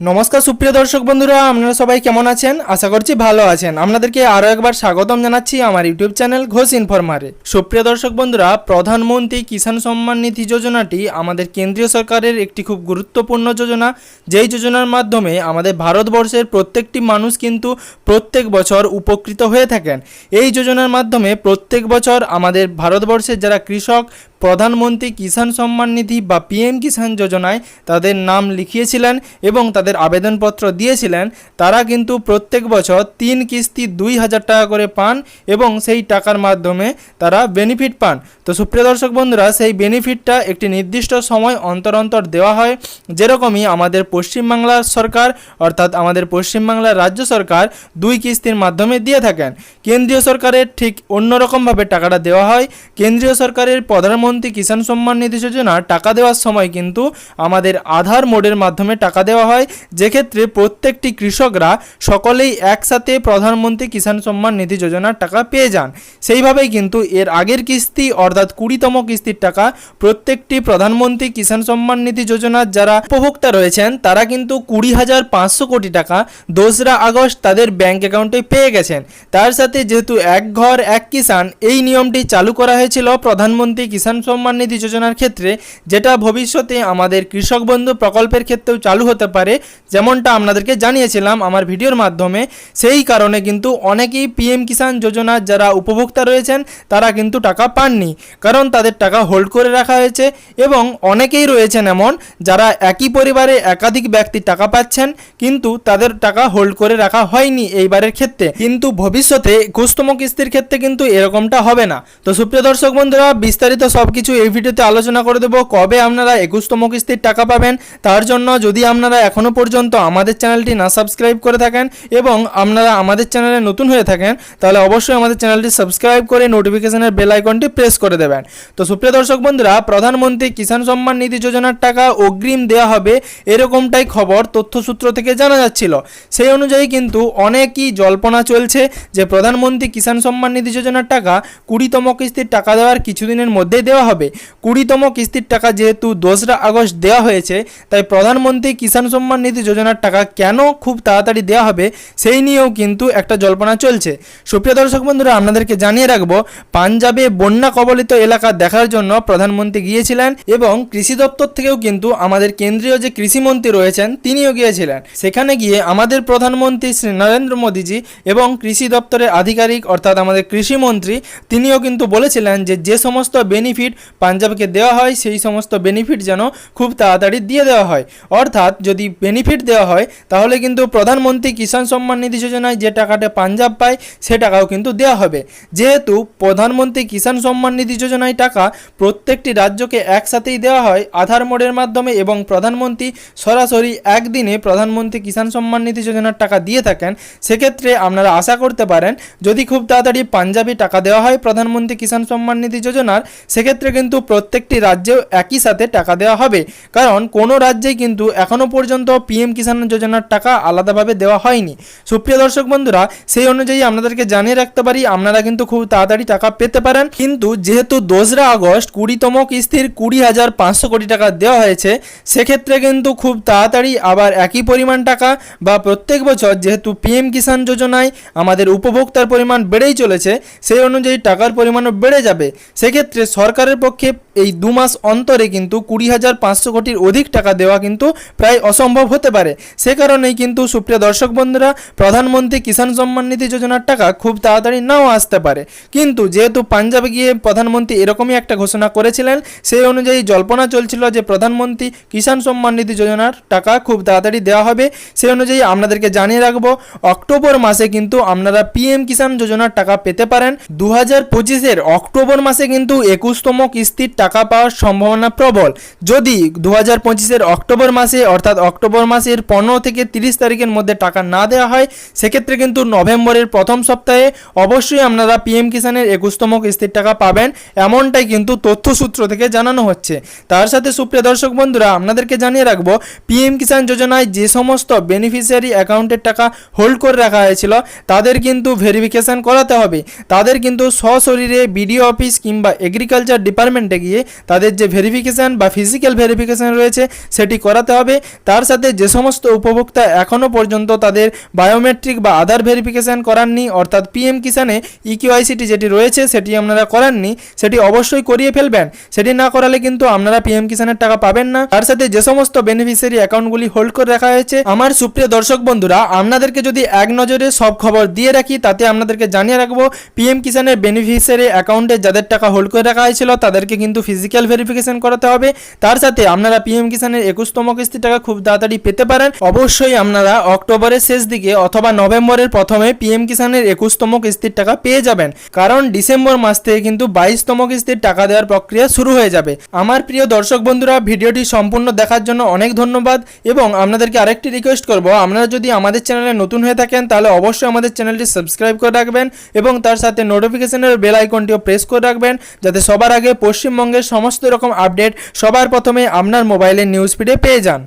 নমস্কার সুপ্রিয় দর্শক বন্ধুরা, আপনারা সবাই কেমন আছেন? আশা করছি ভালো আছেন। আপনাদেরকে আরও একবার স্বাগতম জানাচ্ছি আমার ইউটিউব চ্যানেল ঘোষ ইনফরমারে। সুপ্রিয় দর্শক বন্ধুরা, প্রধানমন্ত্রী কিষাণ সম্মান নিধি যোজনাটি আমাদের কেন্দ্রীয় সরকারের একটি খুব গুরুত্বপূর্ণ যোজনা। যেই যোজনার মাধ্যমে আমাদের ভারতবর্ষের প্রত্যেকটি মানুষ কিন্তু প্রত্যেক বছর উপকৃত হয়ে থাকেন। এই যোজনার মাধ্যমে প্রত্যেক বছর আমাদের ভারতবর্ষের যারা কৃষক প্রধানমন্ত্রী কিষাণ সম্মান নিধি বা পিএম কিষাণ যোজনায় তাদের নাম লিখিয়েছিলেন এবং তাদের আবেদনপত্র দিয়েছিলেন, তারা কিন্তু প্রত্যেক বছর তিন কিস্তি দুই হাজার টাকা করে পান এবং সেই টাকার মাধ্যমে তারা বেনিফিট পান। তো সুপ্রিয় দর্শক বন্ধুরা, সেই বেনিফিটটা একটি নির্দিষ্ট সময় অন্তর অন্তর দেওয়া হয়, যেরকমই আমাদের পশ্চিমবাংলার সরকার অর্থাৎ আমাদের পশ্চিমবাংলার রাজ্য সরকার দুই কিস্তির মাধ্যমে দিয়ে থাকেন। কেন্দ্রীয় সরকারের ঠিক অন্যরকমভাবে টাকাটা দেওয়া হয়, কেন্দ্রীয় সরকারের প্রধানমন্ত্রী কিষাণ সম্মান নিধি যোজনা টাকা দেওয়ার সময় কিন্তু আমাদের আধার মোডের মাধ্যমে টাকা দেওয়া হয়। যেক্ষেত্রে প্রত্যেকটি কৃষকরা সকলেই একসাথে প্রধানমন্ত্রী কিষাণ সম্মান নিধি যোজনার টাকা পেয়ে যান। সেইভাবেই কিন্তু এর আগের কিস্তি অর্থাৎ কুড়িতম কিস্তির টাকা প্রত্যেকটি প্রধানমন্ত্রী কিষাণ সম্মান নিধি যোজনার যারা উপভোক্তা রয়েছেন, তারা কিন্তু কুড়ি হাজার পাঁচশো কোটি টাকা দোসরা আগস্ট তাদের ব্যাংক অ্যাকাউন্টে পেয়ে গেছেন। তার সাথে যেহেতু এক ঘর, এক কিষাণ, এই নিয়মটি চালু করা হয়েছিল প্রধানমন্ত্রী কিষাণ সম্মান নিধি যোজনার ক্ষেত্রে যেটা ভবিষ্যতে আমাদের কৃষক বন্ধু প্রকল্পের ক্ষেত্রেও চালু হতে পারে, যেমনটা আপনাদেরকে জানিয়েছিলাম আমার ভিডিওর মাধ্যমে। সেই কারণে কিন্তু অনেকেই পিএম কিষাণ যোজনার যারা উপভোক্তা রয়েছেন, তারা কিন্তু টাকা পাননি। কারণ তাদের টাকা হোল্ড করে রাখা হয়েছে এবং অনেকেই রয়েছেন এমন, যারা একই পরিবারে একাধিক ব্যক্তি টাকা পাচ্ছেন, কিন্তু তাদের টাকা হোল্ড করে রাখা হয়নি এইবারের ক্ষেত্রে। কিন্তু ভবিষ্যতে একুশতম কিস্তির ক্ষেত্রে কিন্তু এরকমটা হবে না। তো সুপ্রিয় দর্শক বন্ধুরা, বিস্তারিত সব কিছু এই ভিডিওতে আলোচনা করে দেবো। কবে আপনারা একুশতম কিস্তির টাকা পাবেন? তার জন্য যদি আপনারা এখনও পর্যন্ত আমাদের চ্যানেলটি না সাবস্ক্রাইব করে থাকেন এবং আপনারা আমাদের চ্যানেলে নতুন হয়ে থাকেন, তাহলে অবশ্যই আমাদের চ্যানেলটি সাবস্ক্রাইব করে নোটিফিকেশনের বেল আইকনটি প্রেস করে দেবেন। তো সুপ্রিয় দর্শক বন্ধুরা, প্রধানমন্ত্রী কিষাণ সম্মান নিধি যোজনার টাকা অগ্রিম দেওয়া হবে এরকমটাই খবর তথ্যসূত্র থেকে জানা যাচ্ছিল। সেই অনুযায়ী কিন্তু অনেকই জল্পনা চলছে যে প্রধানমন্ত্রী কিষাণ সম্মান নিধি যোজনার টাকা কুড়িতম কিস্তির টাকা দেওয়ার কিছুদিনের মধ্যেই দেওয়া হবে। কুড়িতম কিস্তির টাকা যেহেতু দোসরা আগস্ট দেওয়া হয়েছে, তাই প্রধানমন্ত্রী কিষাণ সম্মান নিধি যোজনার টাকা কেন খুব তাড়াতাড়ি দেওয়া হবে সেই নিয়েও কিন্তু একটা জল্পনা চলছে। সুপ্রিয় দর্শক বন্ধুরা, আপনাদেরকে জানিয়ে রাখব, পাঞ্জাবে বন্যা কবলিত এলাকা দেখার জন্য প্রধানমন্ত্রী গিয়েছিলেন এবং কৃষি দপ্তর থেকেও কিন্তু আমাদের কেন্দ্রীয় যে কৃষিমন্ত্রী রয়েছেন, তিনিও গিয়েছিলেন। সেখানে গিয়ে আমাদের প্রধানমন্ত্রী শ্রী নরেন্দ্র মোদীজি এবং কৃষি দপ্তরের আধিকারিক অর্থাৎ আমাদের কৃষিমন্ত্রী, তিনিও কিন্তু বলেছিলেন যে যে সমস্ত বেনিফিট পাঞ্জাবকে দেওয়া হয়, সেই সমস্ত বেনিফিট যেন খুব তাড়াতাড়ি দিয়ে দেওয়া হয়। অর্থাৎ যদি বেনিফিট দেওয়া হয়, তাহলে কিন্তু প্রধানমন্ত্রী কিষাণ সম্মান নিধি যোজনায় যে টাকাটা পাঞ্জাব পায়, সে টাকাও কিন্তু দেওয়া হবে। যেহেতু প্রধানমন্ত্রী কিষাণ সম্মান নিধি যোজনায় টাকা প্রত্যেকটি রাজ্যকে একসাথেই দেওয়া হয়, আধার মোডের মাধ্যমে এবং প্রধানমন্ত্রী সরাসরি একদিনে প্রধানমন্ত্রী কিষাণ সম্মান নিধি যোজনার টাকা দিয়ে থাকেন, সেক্ষেত্রে আপনারা আশা করতে পারেন, যদি খুব তাড়াতাড়ি পাঞ্জাবি টাকা দেওয়া হয় প্রধানমন্ত্রী কিষাণ সম্মান নিধি যোজনার, সেক্ষেত্রে কিন্তু প্রত্যেকটি রাজ্যেও একই সাথে টাকা দেওয়া হবে। কারণ কোনো রাজ্যেই কিন্তু এখনও পর্যন্ত পিএম কিষাণ যোজনার টাকা আলাদাভাবে দেওয়া হয়নি। সুপ্রিয় দর্শক বন্ধুরা, সেই অনুযায়ী আপনাদেরকে জানিয়ে রাখতে পারি, আপনারা কিন্তু খুব তাড়াতাড়ি টাকা পেতে পারেন। কিন্তু যেহেতু দোসরা আগস্ট, কুড়িতম কিস্তির কুড়ি হাজার পাঁচশো কোটি টাকা দেওয়া হয়েছে, সেক্ষেত্রে কিন্তু খুব তাড়াতাড়ি আবার একই পরিমাণ টাকা বা প্রত্যেক বছর যেহেতু পিএম কিষাণ যোজনায় আমাদের উপভোক্তার পরিমাণ বেড়েই চলেছে, সেই অনুযায়ী টাকার পরিমাণও বেড়ে যাবে। সেক্ষেত্রে সরকারের পক্ষে এই দু মাস অন্তরে কিন্তু কুড়ি হাজার পাঁচশো কোটির অধিক টাকা দেওয়া কিন্তু প্রায় অসম্ভব হতে পারে। সে কারণেই কিন্তু সুপ্রিয় দর্শক বন্ধুরা, প্রধানমন্ত্রী কিষাণ সম্মান নিধি যোজনার টাকা খুব তাড়াতাড়ি নাও আসতে পারে। কিন্তু যেহেতু পাঞ্জাবে গিয়ে প্রধানমন্ত্রী এরকমই একটা ঘোষণা করেছিলেন, সেই অনুযায়ী জল্পনা চলছিল যে প্রধানমন্ত্রী কিষাণ সম্মান নিধি যোজনার টাকা খুব তাড়াতাড়ি দেওয়া হবে। সেই অনুযায়ী আপনাদেরকে জানিয়ে রাখব, অক্টোবর মাসে কিন্তু আপনারা পিএম কিষাণ যোজনার টাকা পেতে পারেন। দু হাজার পঁচিশের অক্টোবর মাসে কিন্তু একুশতম কিস্তির টাকা পাওয়ার সম্ভাবনা প্রবল। যদি দু হাজার পঁচিশের অক্টোবর মাসে অর্থাৎ অক্টোবর মাসের পনেরো থেকে তিরিশ তারিখের মধ্যে টাকা না দেওয়া হয়, সেক্ষেত্রে কিন্তু নভেম্বরের প্রথম সপ্তাহে অবশ্যই আপনারা পিএম কিষাণের একুশতম কিস্তির টাকা পাবেন, এমনটাই কিন্তু তথ্যসূত্র থেকে জানানো হচ্ছে। তার সাথে সুপ্রিয় দর্শক বন্ধুরা, আপনাদেরকে জানিয়ে রাখব, পিএম কিষাণ যোজনায় যে সমস্ত বেনিফিশিয়ারি অ্যাকাউন্টের টাকা হোল্ড করে রাখা হয়েছিল, তাদের কিন্তু ভেরিফিকেশন করাতে হবে। তাদের কিন্তু সশরীরে বিডিও অফিস কিংবা এগ্রিকালচার ডিপার্টমেন্টে গিয়ে তাদের যে ভেরিফিকেশান বা ফিজিক্যাল ভেরিফিকেশান রয়েছে, সেটি করাতে হবে। তার সাথে যে সমস্ত উপভোক্তা এখনও পর্যন্ত তাদের বায়োমেট্রিক বা আধার ভেরিফিকেশান করাননি, অর্থাৎ পিএম কিষানে ইকিউআইসিটি যেটি রয়েছে, সেটি আপনারা করাননি, সেটি অবশ্যই করিয়ে ফেলবেন। সেটি না করালে কিন্তু আপনারা পিএম কিষানের টাকা পাবেন না। তার সাথে যে সমস্ত বেনিফিশিয়ারি অ্যাকাউন্টগুলি হোল্ড করে রাখা হয়েছে, আমার সুপ্রিয় দর্শক বন্ধুরা, আপনাদেরকে যদি এক নজরে সব খবর দিয়ে রাখি, তাতে আপনাদেরকে জানিয়ে রাখব পিএম কিষানের বেনিফিশিয়ারি অ্যাকাউন্টে যাদের টাকা হোল্ড করে রাখা হয়েছিল তাদেরকে কিন্তু ফিজিক্যাল ভেরিফিকেশন করাতে হবে। তার সাথে আপনারা পিএম কিষানের একুশতম কিস্তি টাকা খুব তাড়াতাড়ি পেতে পারেন। অবশ্যই আপনারা অক্টোবরের শেষ দিকে অথবা নভেম্বরের প্রথমে পিএম কিষানের একুশতম কিস্তির টাকা পেয়ে যাবেন। কারণ ডিসেম্বর মাস থেকে কিন্তু বাইশতম কিস্তির টাকা দেওয়ার প্রক্রিয়া শুরু হয়ে যাবে। আমার প্রিয় দর্শক বন্ধুরা, ভিডিওটি সম্পূর্ণ দেখার জন্য অনেক ধন্যবাদ এবং আপনাদেরকে আরেকটি রিকোয়েস্ট করব। আপনারা যদি আমাদের চ্যানেলে নতুন হয়ে থাকেন, তাহলে অবশ্যই আমাদের চ্যানেলটি সাবস্ক্রাইব করে রাখবেন এবং তার সাথে নোটিফিকেশনের বেল আইকনটিও প্রেস করে রাখবেন, যাতে সবার আগে পশ্চিমবঙ্গের সমস্ত রকম আপডেট সবার প্রথমে আপনার মোবাইলের নিউজ ফিডে পেয়ে যান।